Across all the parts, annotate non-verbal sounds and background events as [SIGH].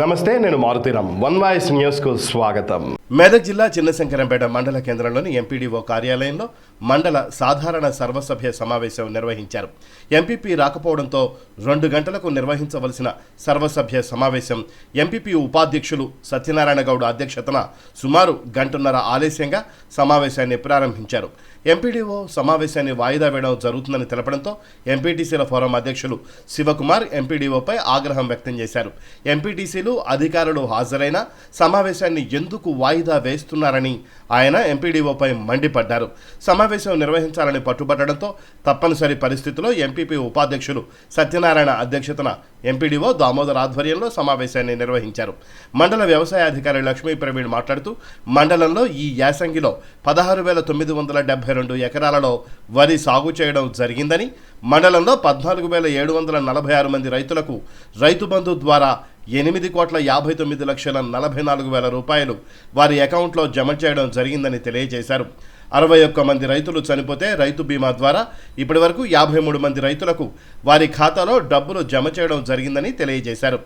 నమస్తే నేను Maruthi Ram one voice న్యూస్కు స్వాగతం. మెదక్ జిల్లా చిన్నశంకరంపేట మండల కేంద్రంలోని ఎంపీడీఓ కార్యాలయంలో మండల సాధారణ సర్వసభ్య సమావేశం నిర్వహించారు. ఎంపీపీ రాకపోవడంతో రెండు గంటలకు నిర్వహించవలసిన సర్వసభ్య సమావేశం ఎంపీపీ ఉపాధ్యక్షులు సత్యనారాయణ గౌడ్ అధ్యక్షతన సుమారు గంటన్నర ఆలస్యంగా సమావేశాన్ని ప్రారంభించారు. ఎంపీడీఓ సమావేశాన్ని వాయిదా వేయడం జరుగుతుందని తెలపడంతో ఎంపీటీసీల ఫోరం అధ్యక్షులు శివకుమార్ ఎంపీడీఓపై ఆగ్రహం వ్యక్తం చేశారు. ఎంపీటీసీలు అధికారులు హాజరైన సమావేశాన్ని ఎందుకు వాయిదా వేస్తున్నారని ఆయన ఎంపీడీఓపై మండిపడ్డారు. సమావేశం నిర్వహించాలని పట్టుబట్టడంతో తప్పనిసరి పరిస్థితిలో ఎంపీపీ ఉపాధ్యక్షులు సత్యనారాయణ అధ్యక్షతన ఎంపీడీఓ దామోదర్ ఆధ్వర్యంలో సమావేశాన్ని నిర్వహించారు. మండల వ్యవసాయ అధికారి లక్ష్మీ ప్రవీణ్ మాట్లాడుతూ మండలంలో ఈ యాసంగిలో పదహారు వేల తొమ్మిది వందల డెబ్బై రెండు ఎకరాలలో వరి సాగు చేయడం జరిగిందని మండలంలో పద్నాలుగు వేల ఏడు వందల నలభై ఆరు మంది రైతులకు రైతు బంధు ద్వారా ఎనిమిది కోట్ల యాభై తొమ్మిది లక్షల నలభై నాలుగు వేల రూపాయలు వారి అకౌంట్లో జమ చేయడం జరిగిందని తెలియజేశారు. అరవై ఒక్క మంది రైతులు చనిపోతే రైతు బీమా ద్వారా ఇప్పటి వరకు యాభై మూడు మంది రైతులకు వారి ఖాతాలో డబ్బులు జమ చేయడం జరిగిందని తెలియజేశారు.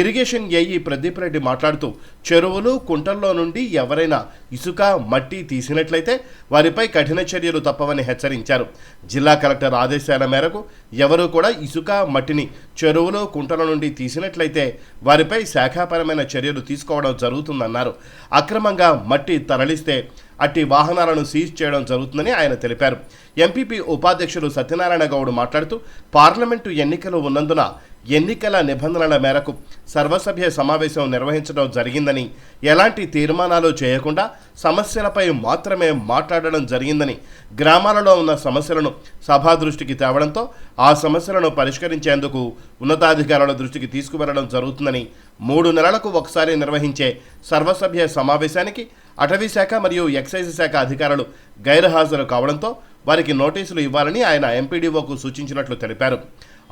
ఇరిగేషన్ ఏఈ ప్రదీప్ రెడ్డి మాట్లాడుతూ చెరువులు కుంటల్లో నుండి ఎవరైనా ఇసుక మట్టి తీసినట్లయితే వారిపై కఠిన చర్యలు తప్పవని హెచ్చరించారు. జిల్లా కలెక్టర్ ఆదేశాల మేరకు ఎవరూ కూడా ఇసుక మట్టిని చెరువులు కుంటల నుండి తీసినట్లయితే వారిపై శాఖాపరమైన చర్యలు తీసుకోవడం జరుగుతుందన్నారు. అక్రమంగా మట్టి తరలిస్తే అట్టి వాహనాలను సీజ్ చేయడం జరుగుతుందని ఆయన తెలిపారు. ఎంపీపీ ఉపాధ్యక్షులు సత్యనారాయణ గౌడ్ మాట్లాడుతూ పార్లమెంటు ఎన్నికలు ఉన్నందున ఎన్నికల నిబంధనల మేరకు సర్వసభ్య సమావేశం నిర్వహించడం జరిగిందని ఎలాంటి తీర్మానాలు చేయకుండా సమస్యలపై మాత్రమే మాట్లాడడం జరిగిందని గ్రామాలలో ఉన్న సమస్యలను సభా దృష్టికి తేవడంతో ఆ సమస్యలను పరిష్కరించేందుకు ఉన్నతాధికారుల దృష్టికి తీసుకువెళ్ళడం జరుగుతుందని మూడు నెలలకు ఒకసారి నిర్వహించే సర్వసభ్య సమావేశానికి అటవీ శాఖ మరియు ఎక్సైజ్ శాఖ అధికారులు గైర్హాజరు కావడంతో వారికి నోటీసులు ఇవ్వాలని ఆయన ఎంపీడీఓకు సూచించినట్లు తెలిపారు.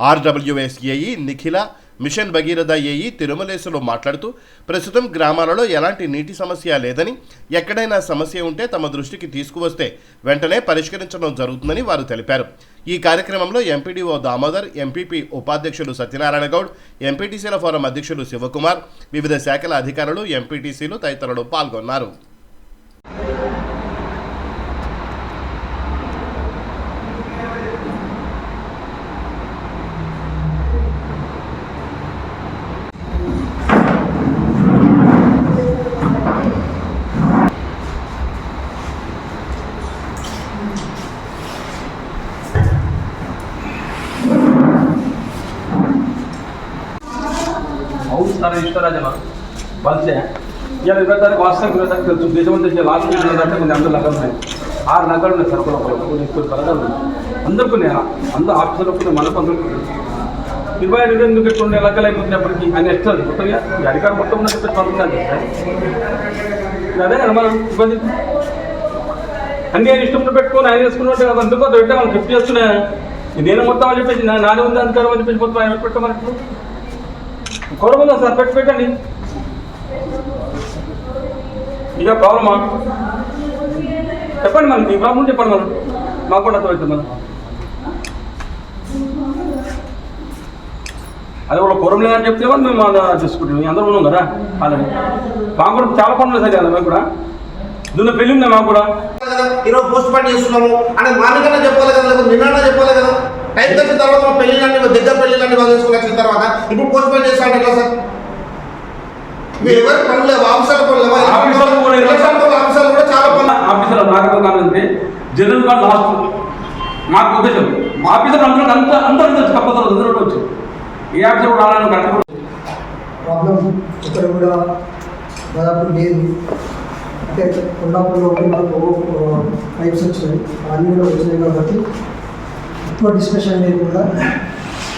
RWS AE Nikhila mission Bhagiratha AE తిరుమలేసులో మాట్లాడుతూ ప్రస్తుతం గ్రామాలలో ఎలాంటి నీటి సమస్య లేదని ఎక్కడైనా సమస్య ఉంటే తమ దృష్టికి తీసుకువస్తే వెంటనే పరిష్కరించడం జరుగుతుందని వారు తెలిపారు. ఈ కార్యక్రమంలో ఎంపీడీఓ దామోదర్ ఎంపీపీ ఉపాధ్యక్షులు సత్యనారాయణ గౌడ్ ఎంపీటీసీల ఫోరం అధ్యక్షులు శివకుమార్ వివిధ శాఖల అధికారులు ఎంపీటీసీలు తదితరులు పాల్గొన్నారు. बहुत सारे रिश्तेदार जमा बंद हैं। ఇలా ఇరవై తారీఖు వాస్తవం ఇరవై తారీఖు తెలుసు. దేశమంతా లాస్ట్ ఇరవై తారీఖు కొంచెం అందరూ నగలు ఉన్నాయి. ఆరు నగలు ఉన్నాయి సార్ కొన్ని కొన్ని పథకాలు ఉన్నాయి. అందరికీ నేను అందరూ ఆఫీసులకు ఉన్నాయి మనకు అందరికీ ఇరవై ఐదు ఎందుకు పెట్టుకుంటే లెక్కలు అయిపోతున్నప్పటికీ ఆయన ఇస్తుంది మొత్తం ఈ అధికారం మొత్తం ఉన్నది పెట్టి పంపుతుంది అదే మనం ఇబ్బంది. అన్ని ఆయన ఇష్టంలో పెట్టుకొని ఆయన వేసుకున్నట్టు కదా. అందుకో పెట్టా మనం గిఫ్ట్ చేస్తున్నా నేను మొత్తం అని చెప్పేసి నానే ఉంది అధికారం అని చెప్పేసి మొత్తం ఆయన పెట్టమని గౌరవంగా సార్ పెట్టి పెట్టండి ఇదే ప్రాబ్లమా చెప్పండి మనం మీ ప్రాబ్లం చెప్పండి మనం మాకు కూడా అర్థమవుతుంది మనం అది కూడా పూర్వం లేదని చెప్తే కూడా మేము అలా చూసుకుంటాం. అందరూ ఉన్నాం కదా అలాగే మాకు కూడా చాలా పనులు సరే కదా మేము కూడా. దున్న పెళ్ళి ఉందా మాకు కూడా? ఈరోజు పోస్ట్ పోన్ చేస్తున్నాము. అని మార్నింగ్ చెప్పాలి కదా లేకపోతే నిన్న చెప్పాలి కదా. టైం వచ్చిన తర్వాత మా పెళ్ళిళ్ళని దగ్గర పెళ్ళిళ్ళని వాళ్ళు చేసుకుని వచ్చిన తర్వాత ఇప్పుడు పోస్ట్ పోన్ చేస్తాను ఎట్లా సార్. మీరు ఎవరు పనులు లేవా ఆఫీసర్ల పనులు లేవా ఆఫీసర్లు కూడా లేవు. ఎలక్షన్ పనులు ఆఫీసర్లు కూడా చాలా పనులు ఆఫీసర్ నాగరికం కావాలంటే జనరల్ కార్డ్ లాస్ట్ మాకు ఉద్దేశం. మా ఆఫీసర్ అందరూ అంత అందరూ ఉండొచ్చు కంపల్సరీ అందరూ ఉండొచ్చు ఏ ఆఫీసర్ కూడా రావాలని కట్టకూడదు ప్రాబ్లం ఇక్కడ కూడా దాదాపు లేదు. అంటే కొల్లాపూర్లో ఉంటే మనకు పైప్స్ వచ్చినాయి అన్నీ కూడా వచ్చినాయి కాబట్టి ఎక్కువ డిస్కషన్ లేకుండా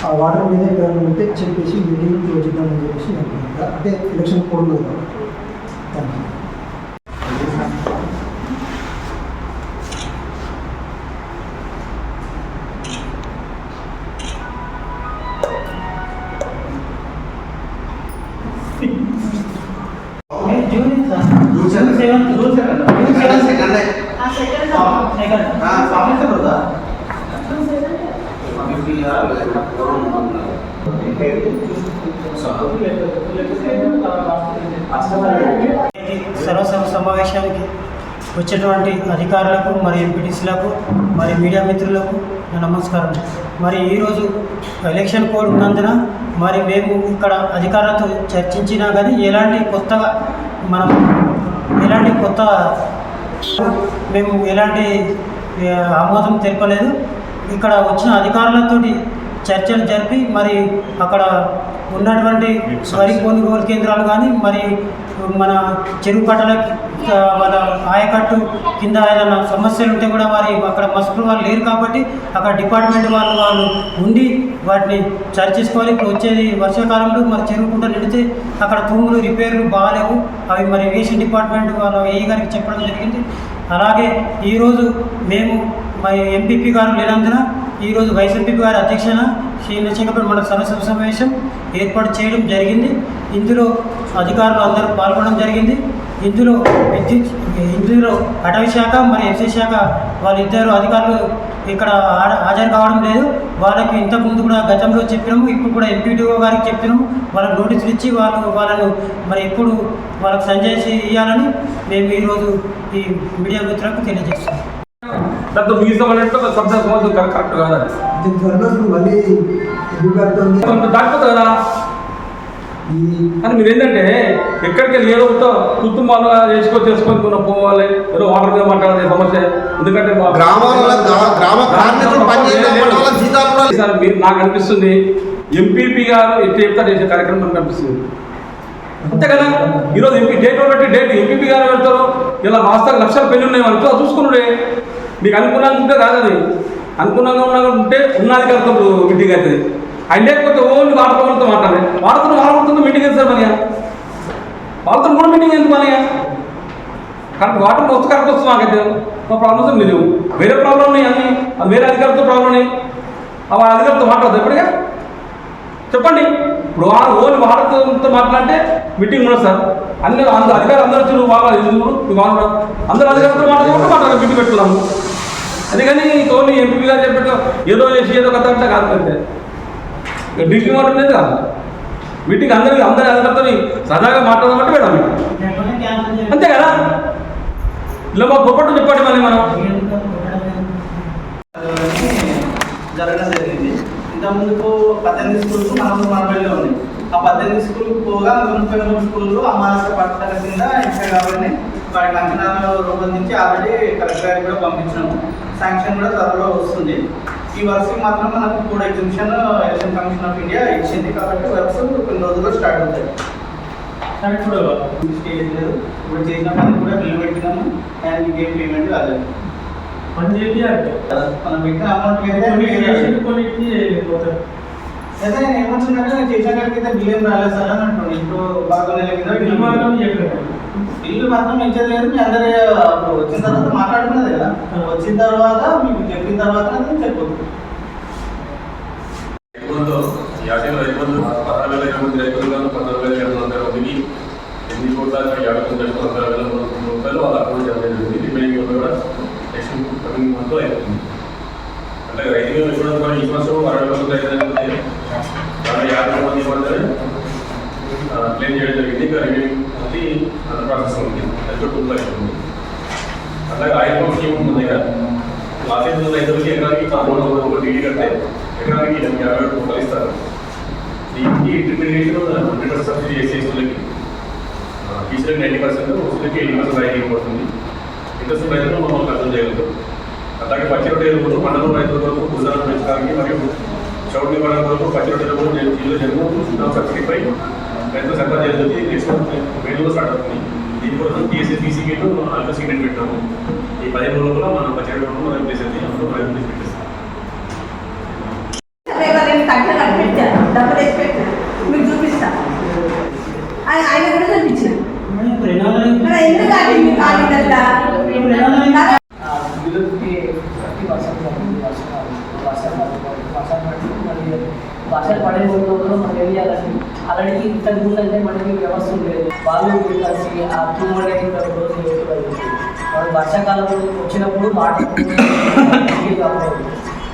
ఆ వాటర్ మీద ఎక్కడైనా ఉంటే చెప్పేసి మీటింగ్ క్లోజ్ చేద్దామని చెప్పేసి నేను అంటే ఎలక్షన్ కోడ్ ఉంది కాబట్టి. థ్యాంక్ యూ సెకండ్ సర్వసభ సమావేశానికి వచ్చేటువంటి అధికారులకు మరి ఎంపీటీసీలకు మరి మీడియా మిత్రులకు నమస్కారం. మరి ఈరోజు ఎలక్షన్ కోడ్ ఉన్నందున మరి మేము ఇక్కడ అధికారులతో చర్చించినా కానీ ఎలాంటి కొత్తగా మనం ఎలాంటి కొత్త మేము ఎలాంటి ఆమోదం తెలపలేదు. ఇక్కడ వచ్చిన అధికారులతోటి చర్చలు జరిపి మరి అక్కడ ఉన్నటువంటి వరి కొనుగోలు కేంద్రాలు కానీ మరి మన చెరువు కట్టల మన వాళ్ళ ఆయకట్టు కింద ఏదైనా సమస్యలు ఉంటే కూడా వారి అక్కడ మస్కులు వాళ్ళు లేరు కాబట్టి అక్కడ డిపార్ట్మెంట్ వాళ్ళు వాళ్ళు ఉండి వాటిని చర్చించుకోవాలి ఇప్పుడు వచ్చేది వర్షాకాలంలో మరి చెరువు కుంట నిండితే అక్కడ తూములు రిపేర్లు బాగాలేవు. అవి మరి ఏషియన్ డిపార్ట్మెంట్ వాళ్ళ ఏ గారికి చెప్పడం జరిగింది. అలాగే ఈరోజు మేము ఎంపీపీ గారు లేనందున ఈరోజు వైస్ గారి అధ్యక్షన శ్రీ శ్రీనశంకపేట మండల సరస్వత సమావేశం ఏర్పాటు చేయడం జరిగింది. ఇందులో అధికారులు అందరూ పాల్గొనడం జరిగింది. ఇందులో విద్యుత్ ఇందులో అటవీ శాఖ మరి ఎఫ్సీ శాఖ వాళ్ళిద్దరు అధికారులు ఇక్కడ హాజరు కావడం లేదు. వాళ్ళకి ఇంతకు ముందు కూడా గతంలో చెప్పినాము. ఇప్పుడు కూడా ఎంపీడీఓ గారికి చెప్పినాము. వాళ్ళకి నోటీసులు ఇచ్చి వాళ్ళు వాళ్ళను మరి ఎప్పుడు వాళ్ళకి సంజయ్ ఇవ్వాలని మేము ఈరోజు ఈ మీడియా మిత్రులకు తెలియజేస్తున్నాం. దాంతో ముగిస్తాం అన్నట్టు సమస్య కరెక్ట్ కాదు? దాటిపోతుంది కదా? కానీ మీరు ఏంటంటే ఎక్కడికి వెళ్ళి ఏదో ఒకటి కుటుంబాలు చేసుకో చేసుకొని మనం పోవాలి. ఏదో వాటర్ మీద మాట్లాడాలి సమస్య. ఎందుకంటే మీరు నాకు అనిపిస్తుంది ఎంపీపీ గారు ఎట్లా చెప్తారు చేసే కార్యక్రమం నాకు అనిపిస్తుంది. అంతే కదా? ఈరోజు ఎంపీ డేట్ బట్టి డేట్ ఎంపీపీ గారు పెడతారు ఇలా వాస్తవ లక్షల పెళ్ళి ఉన్నాయి వాళ్ళతో చూసుకున్నాడే మీకు అనుకున్నాక ఉంటే కాదు అది అనుకున్నాగా ఉన్నా ఉంటే ఉన్నది కనుక మిట్టింగ్ అవుతుంది. ఆయన లేకపోతే ఓన్లీ వాడుకోవాలతో మాట్లాడాలి. వాడుతున్న వాడుతుందో మీటింగ్ ఎంత సార్ మనయా వాళ్ళతో కూడా మీటింగ్ ఎందుకు మనయా కరెక్ట్ వాటర్ వస్తు కరెక్ట్ వస్తుంది మాకైతే. మా ప్రాబ్లమ్స్ ఏం వేరే ప్రాబ్లం ఉన్నాయి అన్ని. వేరే అధికారులతో ప్రాబ్లం ఉన్నాయి. అవి ఆ అధికారులతో మాట్లాడదు ఎప్పటిగా చెప్పండి. ఇప్పుడు వాళ్ళు ఓన్లీ వాళ్ళతో మాట్లాడితే మీటింగ్ ఉండదు సార్. అన్ని అందరు అధికారులు అందరూ వచ్చి నువ్వు వాళ్ళు ఇది నువ్వు వాళ్ళు అందరు అధికారులతో మాట్లాడుకుంటూ మాట్లాడాలి బిడ్డు పెట్టుకున్నాము. అందుకని తోని ఎంపీ గారు చెప్పినట్టు ఏదో చేసి ఏదో కథ అంటే కాదు అంతే ఢిల్లీ మాట అనేది కాదు. వీటికి అందరికి అందరి అందరితో సరదాగా మాట్లాడమంటే మేడం అంతే కదా? ఇలా మా పొప్పట్టు చెప్పండి మళ్ళీ మనం. జరగడం జరిగింది. ఇంతకుముందుకు పద్దెనిమిది స్కూల్స్ మనం మనబడిలో ఉన్నాయి. ఆ పద్దెనిమిది స్కూల్కి పోగా ముప్పై మూడు స్కూళ్ళు అమానస పట్టణ కింద ఎంపిక కాబట్టి వాటి అంచనాలు రూపొందించి ఆల్రెడీ కలెక్టర్ గారికి కూడా పంపించినాము. శాంక్షన్ కూడా త్వరలో వస్తుంది. ఈ వర్క్స్కి మాత్రం మనకు కూడా exhibition election commission of India ఇచ్చింది కాబట్టి వర్క్స్ కొన్ని రోజుల్లో స్టార్ట్ అవుతాయి. కానీ ఇప్పుడు స్టేజ్ లేదు. ఇప్పుడు చేసిన పని కూడా బిల్లు పెట్టినాము అండ్ ఇంకేం పేమెంట్ కాలేదు. పని చేయాలి. మనం పెట్టిన అమౌంట్ అయితే నేను ఏమంటున్నానంటే నేను చేసిన కాడికి అయితే బిల్ ఏం రాలేదు సార్ అని అంటున్నాను ఇప్పుడు బాగా నెల కింద బిల్లు బిల్లు మాత్రం ఇచ్చేది లేదు మీ అందరి అప్పుడు వచ్చిన తర్వాత మాట్లాడుకున్నది కదా. వచ్చిన తర్వాత మీకు చెప్పిన తర్వాత నేను చెప్పొద్దు. రైతులతో యాభై రైతులు పదహారు వేల ఇరవై మంది రైతులు కానీ పద్నాలుగు వేల ఇరవై వందల మందికి ఎన్ని కోట్ల యాభై తొమ్మిది లక్షల నలభై వేల మూడు రూపాయలు వాళ్ళ అకౌంట్ జమ జరిగింది రిమైనింగ్ కూడా నెక్స్ట్ కమింగ్ మంత్ అవుతుంది అలాగే రైతు ఇన్సూరెన్స్ కూడా ఈ సంవత్సరం అరవై వేల రైతులు అలాగే యాభై మంది మాత్రమే క్లెయిమ్ చేయడం జరిగింది ఇంకా రిమైనింగ్ అది ప్రాసెస్ ఉంది అది కూడా టూ లక్షలు ఉంది అలాగే ఆయుర్వేద స్కీమ్ ఉంది దగ్గర లాస్ట్ ఇయర్ రైతులకి ఎకరానికి కాంపౌండ్ ఒక టీడీ కడితే ఎకరానికి ఎనిమిది యాభై ఏడు రూపాయలు ఇస్తారు దీనికి ఇంటర్మీడియేషన్ హండ్రెడ్ పర్సెంట్ సబ్సిడీ చేసే వాళ్ళకి టీచర్కి నైంటీ పర్సెంట్ వసూలకి ఎయిటీ పర్సెంట్ రైతు పడుతుంది ఇంట్రెస్ట్ రైతులు మమ్మల్ని అర్థం చేయగలుగుతాం అలాగే పచ్చి రొట్టెలు కొరకు మండలం రైతుల కొరకు భూసాలను పెంచడానికి మరియు చౌడ్ నివారణ కొరకు పచ్చి రొట్టెలు కూడా నేను జిల్లా జన్మ సబ్సిడీపై రైతులు సర్కార్ జరుగుతుంది నెక్స్ట్ వేడులో స్టార్ట్ అవుతుంది. దీనికోసం టీఎస్సీ పీసీకి అల్ప సీక్రెట్ పెట్టాము. ఈ పదిహేను రోజుల్లో మనం పచ్చి రొట్టెలు మనం చేసేది. అందులో తీసి పెట్టేస్తాం. రేపు కట్ట కట్టి పెట్టాను డబ్బులు వేసి పెట్టాను మీకు చూపిస్తా ఆయన ఆయన కూడా చూపించిన మరి ఎందుకు ఆగింది కాలిందంతా విలువకి థర్టీ పర్సెంట్ తగ్గింది వర్షాలు వర్షాలు పడుతుంది వర్షాలు పడి మరి వర్షాలు పడే రోజుల్లో మనం ఏం చేయాలంటే ఆల్రెడీ ఇంతకు ముందు అంటే మనకి వ్యవస్థ ఉండేది. వాళ్ళు వీళ్ళు కలిసి ఆ హండ్రెడ్ రోజు మనం వర్షాకాలం వచ్చినప్పుడు మాట [LAUGHS]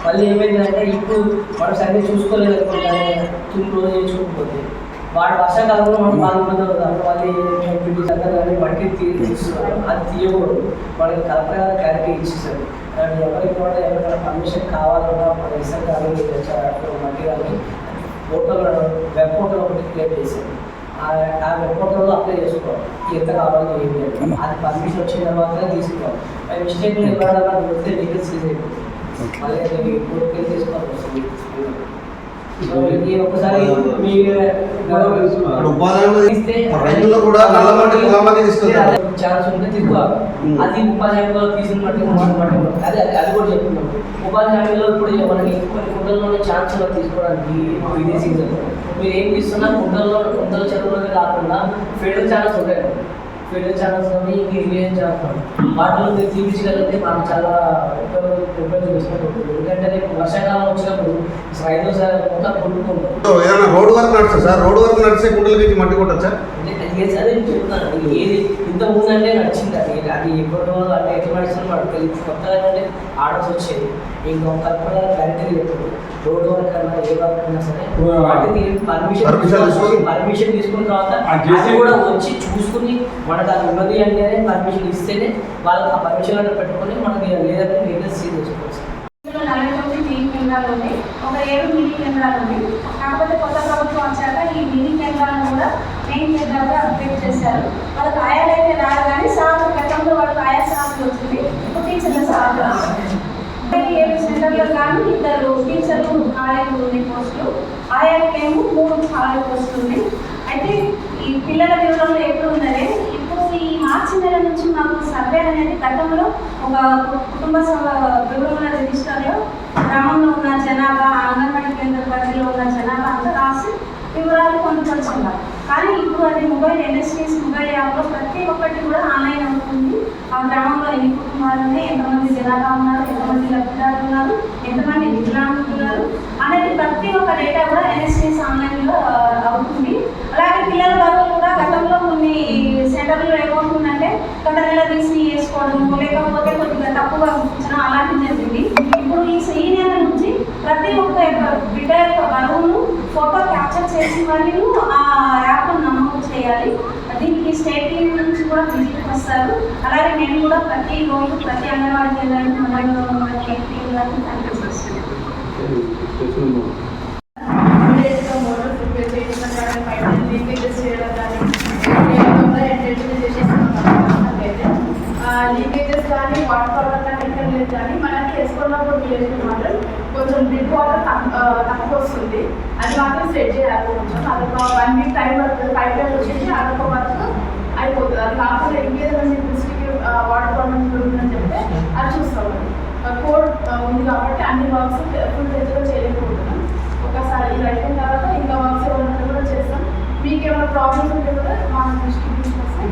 మళ్ళీ ఏమైందంటే ఇప్పుడు మనం సరిగ్గా చూసుకోలేదు అనుకుంటానే టూ రోజు చేసుకోకపోతే వాడు వర్షాకాలంలో మనం పాల్గొనదు వాళ్ళు ఎంపీటీ దగ్గర కానీ బట్టి తీస్తున్నారు అది తీయకూడదు. వాళ్ళకి గారు క్లారిటీ ఇచ్చేసారు. ఎవరికి కూడా ఎవరికైనా పర్మిషన్ కావాలన్నా మన ఇసర్ కానీ మట్టి కానీ పోర్టల్ వెబ్ పోర్టల్ ఒకటి క్రియేట్ చేశారు. ఆ- వెబ్ పోర్టల్లో అప్లై చేసుకోవాలి. ఎంత కావాలో ఏం లేదు అది పర్మిషన్ వచ్చిన తర్వాత తీసుకోవాలి. మిస్టేక్ ఇవ్వాలన్నా వస్తే వెహికల్ సీజ్ అయిపోతుంది మళ్ళీ అది కోర్టుకి తీసుకోవాలి వస్తుంది. మీ రైతుల్లో కూడా ఛాన్స్ ఉంటే తీసుకోవాలి. అది ఉపాధి హామీలో. అది అది కూడా చెప్తున్నాం. ఉపాధి హామీలో ఇప్పుడు మనకి కొన్ని కుంటల్లోనే ఛాన్స్ ఉన్నది తీసుకోవడానికి ఇప్పుడు ఇదే సీజన్ మీరు ఏం తీస్తున్నా కుంటల్లో కుంటల చెరువులోనే కాకుండా ఫీల్డ్ ఛానల్స్ ఉంటాయి. ఫీల్డ్ ఛానల్స్ ఇంకా ఇరిగేషన్ ఛానల్స్ ఉన్నాయి వాటిలో మీరు తీపించగలిగితే మాకు చాలా ఉపయోగం ఎందుకంటే రేపు వర్షాకాలం వచ్చినప్పుడు రైతు సార్ మొత్తం కొట్టుకుంటారు ఏదైనా రోడ్ వర్క్ నడుస్తుంది సార్? రోడ్ వర్క్ నడిస్తే గుండెలకి మట్టి కొట్టచ్చా? అంటే అది చెప్తున్నాను. ఏది ఇంత ముందు అంటే నచ్చింది అది అది ఎప్పుడో అంటే ఎట్లా నడిచిన వాడు తెలియదు. కొత్తగా అంటే ఆర్డర్స్ వచ్చేది ఇంకా కల్పన క్లారిటీ చెప్తుంది రోడ్ వర్క్ అన్నా ఏ వర్క్ అన్నా సరే వాటికి పర్మిషన్ తీసుకొని- పర్మిషన్ తీసుకున్న తర్వాత అది కూడా వచ్చి చూసుకుని మనకు అది ఉన్నది అంటే పర్మిషన్ ఇస్తేనే వాళ్ళకి ఆ పర్మిషన్ అనేది పెట్టుకొని మనకి లేదంటే వెహికల్స్ సీజ్ చేసుకోవచ్చు. ఒక ఏడు మినీ ఉన్నాయి కాకపోతే కొత్త ప్రభుత్వం వచ్చాక ఈ మినీ కేంద్రాలను కూడా మెయిన్ కేంద్రాలుగా అప్డేట్ చేశారు. వాళ్ళకి ఆయాలైతే రాదు కానీ సాగు గతంలో వాళ్ళకి ఆయా సాగులు వచ్చింది. ఇప్పుడు టీచర్ల సాగు. రావాలి. ఈ ఏడు సెంటర్లో కానీ ఇద్దరు టీచర్లు ఖాళీలు ఉన్నాయి పోస్టులు ఆయాకేమో మూడు ఖాళీ పోస్టులు ఉన్నాయి. అయితే ఈ పిల్లల వివరంలో ఎప్పుడు ఉన్నదే? ఇప్పుడు ఈ మార్చి నెల నుంచి మాకు సర్వే అనేది గతంలో ఒక కుటుంబ సభ వివరణ రిజిస్టర్లో గ్రామంలో ఉన్న జనాభా అంగన్వాడీ కేంద్ర పరిధిలో ఉన్న జనాభా అంతా రాసి వివరాలు పొందుపరుచున్నారు కానీ ఇప్పుడు అది మొబైల్ ఇండస్ట్రీస్ మొబైల్ యాప్లో ప్రతి ఒక్కటి కూడా ఆన్లైన్ అవుతుంది. ఆ గ్రామంలో ఎన్ని కుటుంబాలు ఎంతమంది జనాభా ఉన్నారు ఎంతమంది లబ్ధిదారులు ఉన్నారు ఎంతమంది వికలాంగులు ఉన్నారు అనేది ప్రతి ఒక్క డేటా కూడా ఎన్ఎస్టీస్ ఆన్లైన్లో అవుతుంది. అలాగే పిల్లల బరువులు కూడా గతంలో కొన్ని సెంటర్లో ఏమవుతుందంటే గత నెల తీసి వేసుకోవడము లేకపోతే కొద్దిగా తప్పుగా గుర్తించడం అలాంటివి జరిగింది. ఇప్పుడు ఈ ఈ నెల నుంచి ప్రతి ఒక్క బిడ్డ యొక్క బరువును ఫోటో క్యాప్చర్ చేసి మరియు ఆ యాప్ను నమోదు చేయాలి. దీనికి స్టేట్ టీమ్ నుంచి కూడా విజిట్ వస్తారు. అలాగే నేను కూడా ప్రతి రోజు ప్రతి అంగన్వాడీ కేంద్రానికి మొబైల్లో ఉన్న కేంద్రాన్ని ప్రిపేర్ చేయడం కానీ లీకేజెస్ కానీ వాటర్ ప్రాబ్లం కానీ మనకి వేసుకున్నప్పుడు విలేజ్ మాత్రం కొంచెం డ్రిప్ వాటర్ తక్కువ వస్తుంది అది మాత్రం సెట్ చేయాలి కొంచెం. అదొక వన్ వీక్ టైం పడుతుంది పైప్ లైన్ వచ్చేసి అదొక వర్క్ అయిపోతుంది. అది కాకుండా ఇంకేదైనా మీ దృష్టికి వాటర్ ప్రాబ్లమ్స్ ఉంటుందని చెప్తే అది చూస్తాం. కోడ్ ఉంది కాబట్టి అన్ని వర్క్స్ ఫుల్గా చేయలేకపోతున్నాం. ఒకసారి ఇది అయిపోయిన తర్వాత ఇంకా వర్క్స్ ఏమైనా కూడా చేస్తాం. మీకు ఏమైనా ప్రాబ్లమ్స్ ఉంటే కూడా మనం దృష్టికి తీసుకొస్తాం.